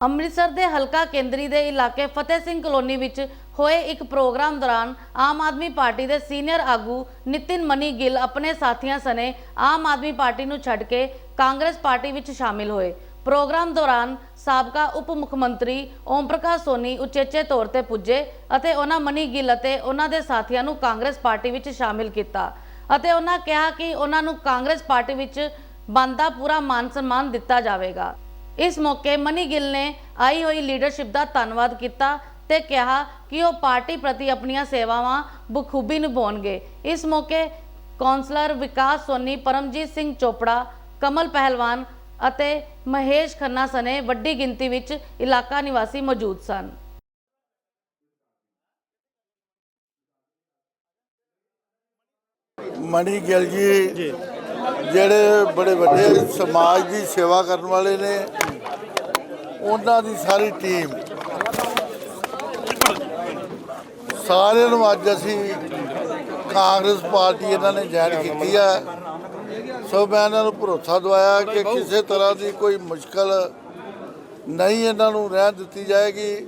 ਅੰਮ੍ਰਿਤਸਰ ਦੇ ਹਲਕਾ ਕੇਂਦਰੀ ਦੇ ਇਲਾਕੇ ਫਤਿਹ ਸਿੰਘ ਕਲੋਨੀ ਵਿੱਚ ਹੋਏ ਇੱਕ ਪ੍ਰੋਗਰਾਮ ਦੌਰਾਨ ਆਮ ਆਦਮੀ ਪਾਰਟੀ ਦੇ ਸੀਨੀਅਰ ਆਗੂ ਨਿਤਿਨ ਮਨੀ ਗਿੱਲ ਆਪਣੇ ਸਾਥੀਆਂ ਸਣੇ ਆਮ ਆਦਮੀ ਪਾਰਟੀ ਨੂੰ ਛੱਡ ਕੇ ਕਾਂਗਰਸ ਪਾਰਟੀ ਵਿੱਚ ਸ਼ਾਮਿਲ ਹੋਏ। ਪ੍ਰੋਗਰਾਮ ਦੌਰਾਨ ਸਾਬਕਾ ਉਪ ਮੁੱਖ ਮੰਤਰੀ ਓਮ ਪ੍ਰਕਾਸ਼ ਸੋਨੀ ਉਚੇਚੇ ਤੌਰ ਤੇ ਪੁੱਜੇ ਅਤੇ ਉਹਨਾਂ ਮਨੀ ਗਿੱਲ ਅਤੇ ਉਹਨਾਂ ਦੇ ਸਾਥੀਆਂ ਨੂੰ ਕਾਂਗਰਸ ਪਾਰਟੀ ਵਿੱਚ ਸ਼ਾਮਿਲ ਕੀਤਾ ਅਤੇ ਉਹਨਾਂ ਕਿਹਾ ਕਿ ਉਹਨਾਂ ਨੂੰ ਕਾਂਗਰਸ ਪਾਰਟੀ ਵਿੱਚ ਬਣਦਾ ਪੂਰਾ ਮਾਨ ਸਨਮਾਨ ਦਿੱਤਾ ਜਾਵੇਗਾ। ਇਸ ਮੌਕੇ ਮਨੀ ਗਿੱਲ ਨੇ ਆਈ ਹੋਈ ਲੀਡਰਸ਼ਿਪ ਦਾ ਧੰਨਵਾਦ ਕੀਤਾ ਤੇ ਕਿਹਾ ਕਿ ਉਹ ਪਾਰਟੀ ਪ੍ਰਤੀ ਆਪਣੀਆਂ ਸੇਵਾਵਾਂ ਬਖੂਬੀ ਨਿਭਾਉਣਗੇ। ਇਸ ਮੌਕੇ ਕੌਂਸਲਰ ਵਿਕਾਸ ਸੋਨੀ ਪਰਮਜੀਤ ਸਿੰਘ ਚੋਪੜਾ ਕਮਲ ਪਹਿਲਵਾਨ ਅਤੇ ਮਹੇਸ਼ ਖੰਨਾ ਸਨੇ ਵੱਡੀ ਗਿਣਤੀ ਵਿੱਚ ਇਲਾਕਾ ਨਿਵਾਸੀ ਮੌਜੂਦ ਸਨ। ਮਣੀ ਗਿੱਲ ਜੀ। ਜਿਹੜੇ ਬੜੇ ਵੱਡੇ ਸਮਾਜ ਦੀ ਸੇਵਾ ਕਰਨ ਵਾਲੇ ਨੇ, ਉਹਨਾਂ ਦੀ ਸਾਰੀ ਟੀਮ। ਸਾਰਿਆਂ ਨੂੰ ਅੱਜ ਅਸੀਂ ਕਾਂਗਰਸ ਪਾਰਟੀ ਇਹਨਾਂ ਨੇ ਜੁਆਇਨ ਕੀਤੀ ਆ। ਸੋ ਮੈਂ ਇਹਨਾਂ ਨੂੰ ਭਰੋਸਾ ਦਵਾਇਆ ਕਿ ਕਿਸੇ ਤਰ੍ਹਾਂ ਦੀ ਕੋਈ ਮੁਸ਼ਕਲ ਨਹੀਂ ਇਹਨਾਂ ਨੂੰ ਰਹਿਣ ਦਿੱਤੀ ਜਾਏਗੀ।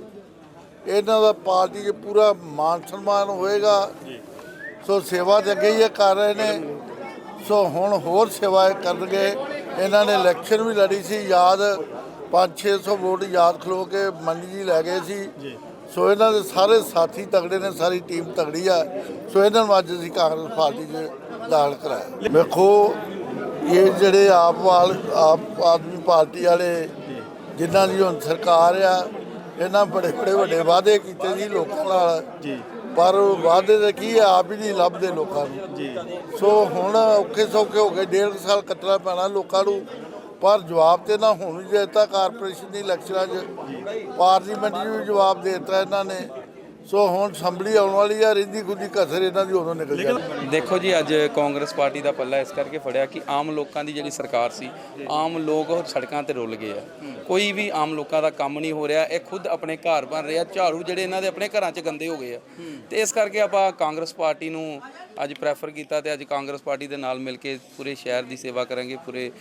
ਇਹਨਾਂ ਦਾ ਪਾਰਟੀ 'ਚ ਪੂਰਾ ਮਾਨ ਸਨਮਾਨ ਹੋਏਗਾ। ਸੋ ਸੇਵਾ ਤੇ ਅੱਗੇ ਹੀ ਇਹ ਕਰ ਰਹੇ ਨੇ। ਸੋ ਹੁਣ ਹੋਰ ਸੇਵਾ ਕਰਨਗੇ। ਇਹਨਾਂ ਨੇ ਇਲੈਕਸ਼ਨ ਵੀ ਲੜੀ ਸੀ ਯਾਦ 5-600 ਵੋਟ ਯਾਦ ਖਲੋ ਕੇ ਮੰਡੀ ਜੀ ਲੈ ਗਏ ਸੀ। ਸੋ ਇਹਨਾਂ ਦੇ ਸਾਰੇ ਸਾਥੀ ਤਗੜੇ ਨੇ ਸਾਰੀ ਟੀਮ ਤਗੜੀ ਆ। ਸੋ ਇਹਨਾਂ ਨੂੰ ਅੱਜ ਅਸੀਂ ਕਾਂਗਰਸ ਪਾਰਟੀ 'ਚ ਦਾਖਲ ਕਰਾਇਆ। ਵੇਖੋ ਇਹ ਜਿਹੜੇ ਆਪ ਵਾਲ ਆਪ ਆਦਮੀ ਪਾਰਟੀ ਵਾਲੇ ਜਿਨ੍ਹਾਂ ਦੀ ਹੁਣ ਸਰਕਾਰ ਆ ਇਹਨਾਂ ਬੜੇ ਬੜੇ ਵੱਡੇ ਵਾਅਦੇ ਕੀਤੇ ਸੀ ਲੋਕਾਂ ਨਾਲ। ਜੀ। ਪਰ ਵਾਅਦੇ ਦੇ ਕੀ ਆ, ਆਪ ਹੀ ਨਹੀਂ ਲੱਭਦੇ ਲੋਕਾਂ ਨੂੰ। ਜੀ। ਸੋ ਹੁਣ ਔਖੇ ਸੌਖੇ ਹੋ ਗਏ ਡੇਢ ਸਾਲ ਕੱਟਣਾ ਪੈਣਾ ਲੋਕਾਂ ਨੂੰ। ਪਰ ਜਵਾਬ ਤੇ ਨਾ ਹੁਣ ਵੀ ਦਿੱਤਾ ਕਾਰਪੋਰੇਸ਼ਨ ਦੀ ਇਲੈਕਸ਼ਨਾਂ 'ਚ ਪਾਰਲੀਮੈਂਟ 'ਚ ਵੀ ਜਵਾਬ ਦੇ ਦਿੱਤਾ ਇਹਨਾਂ ਨੇ। ਸੋ ਹੁਣ ਅਸੈਂਬਲੀ ਆਉਣ ਵਾਲੀ ਆ ਰਹਿੰਦੀ ਖੁਦੀ ਕਸਰ ਇਹਨਾਂ ਦੀ ਉਦੋਂ ਨਿਕਲ ਜਾਣੀ। ਦੇਖੋ ਜੀ, ਅੱਜ ਕਾਂਗਰਸ ਪਾਰਟੀ ਦਾ ਪੱਲਾ ਇਸ ਕਰਕੇ ਫੜਿਆ ਕਿ ਆਮ ਲੋਕਾਂ ਦੀ ਜਿਹੜੀ ਸਰਕਾਰ ਸੀ, ਆਮ ਲੋਕ ਉਹ ਸੜਕਾਂ ਤੇ ਰੁੱਲ ਗਏ ਆ। ਕੋਈ ਵੀ ਆਮ ਲੋਕਾਂ ਦਾ ਕੰਮ ਨਹੀਂ ਹੋ ਰਿਹਾ, ਇਹ ਖੁਦ ਆਪਣੇ ਘਰ ਬਣ ਰਿਹਾ ਝਾੜੂ ਜਿਹੜੇ ਇਹਨਾਂ ਦੇ ਆਪਣੇ ਘਰਾਂ 'ਚ ਗੰਦੇ ਹੋ ਗਏ ਆ। ਤੇ ਇਸ ਕਰਕੇ ਆਪਾਂ ਕਾਂਗਰਸ ਪਾਰਟੀ ਨੂੰ ਅੱਜ ਪ੍ਰੈਫਰ ਕੀਤਾ ਤੇ ਅੱਜ ਕਾਂਗਰਸ ਪਾਰਟੀ ਦੇ ਨਾਲ ਮਿਲ ਕੇ ਪੂਰੇ ਸ਼ਹਿਰ ਦੀ ਸੇਵਾ ਕਰਾਂਗੇ, ਪੂਰੇ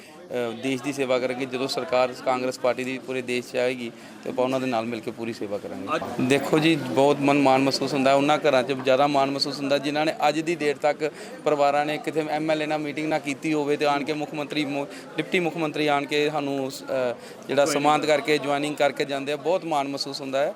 ਦੇਸ਼ ਦੀ ਸੇਵਾ ਕਰਾਂਗੇ। ਜਦੋਂ ਸਰਕਾਰ ਕਾਂਗਰਸ ਪਾਰਟੀ ਦੀ ਪੂਰੇ ਦੇਸ਼ 'ਚ ਆਏਗੀ ਤੇ ਆਪਾਂ ਉਹਨਾਂ ਦੇ ਨਾਲ ਮਿਲ ਕੇ ਪੂਰੀ ਸੇਵਾ ਕਰਾਂਗੇ। ਦੇਖੋ ਜੀ ਬਹੁਤ ਮਨ ਮਾਣ ਮਹਿਸੂਸ ਹੁੰਦਾ ਹੈ। ਉਹਨਾਂ ਘਰਾਂ 'ਚ ਜ਼ਿਆਦਾ ਮਾਣ ਮਹਿਸੂਸ ਹੁੰਦਾ ਜਿਨ੍ਹਾਂ ਨੇ ਅੱਜ ਦੀ ਡੇਟ ਤੱਕ ਪਰਿਵਾਰਾਂ ਨੇ ਕਿਤੇ ਐਮਐਲਏ ਨਾਲ ਮੀਟਿੰਗ ਨਾ ਕੀਤੀ ਹੋਵੇ ਤੇ ਆਣ ਕੇ ਮੁੱਖ ਮੰਤਰੀ ਡਿਪਟੀ ਮੁੱਖ ਮੰਤਰੀ ਆਣ ਕੇ ਸਾਨੂੰ ਜਿਹੜਾ ਸਨਮਾਨਿਤ ਕਰਕੇ ਜੁਆਇਨਿੰਗ ਕਰਕੇ ਜਾਂਦੇ ਆ ਬਹੁਤ ਮਾਣ ਮਹਿਸੂਸ ਹੁੰਦਾ ਹੈ।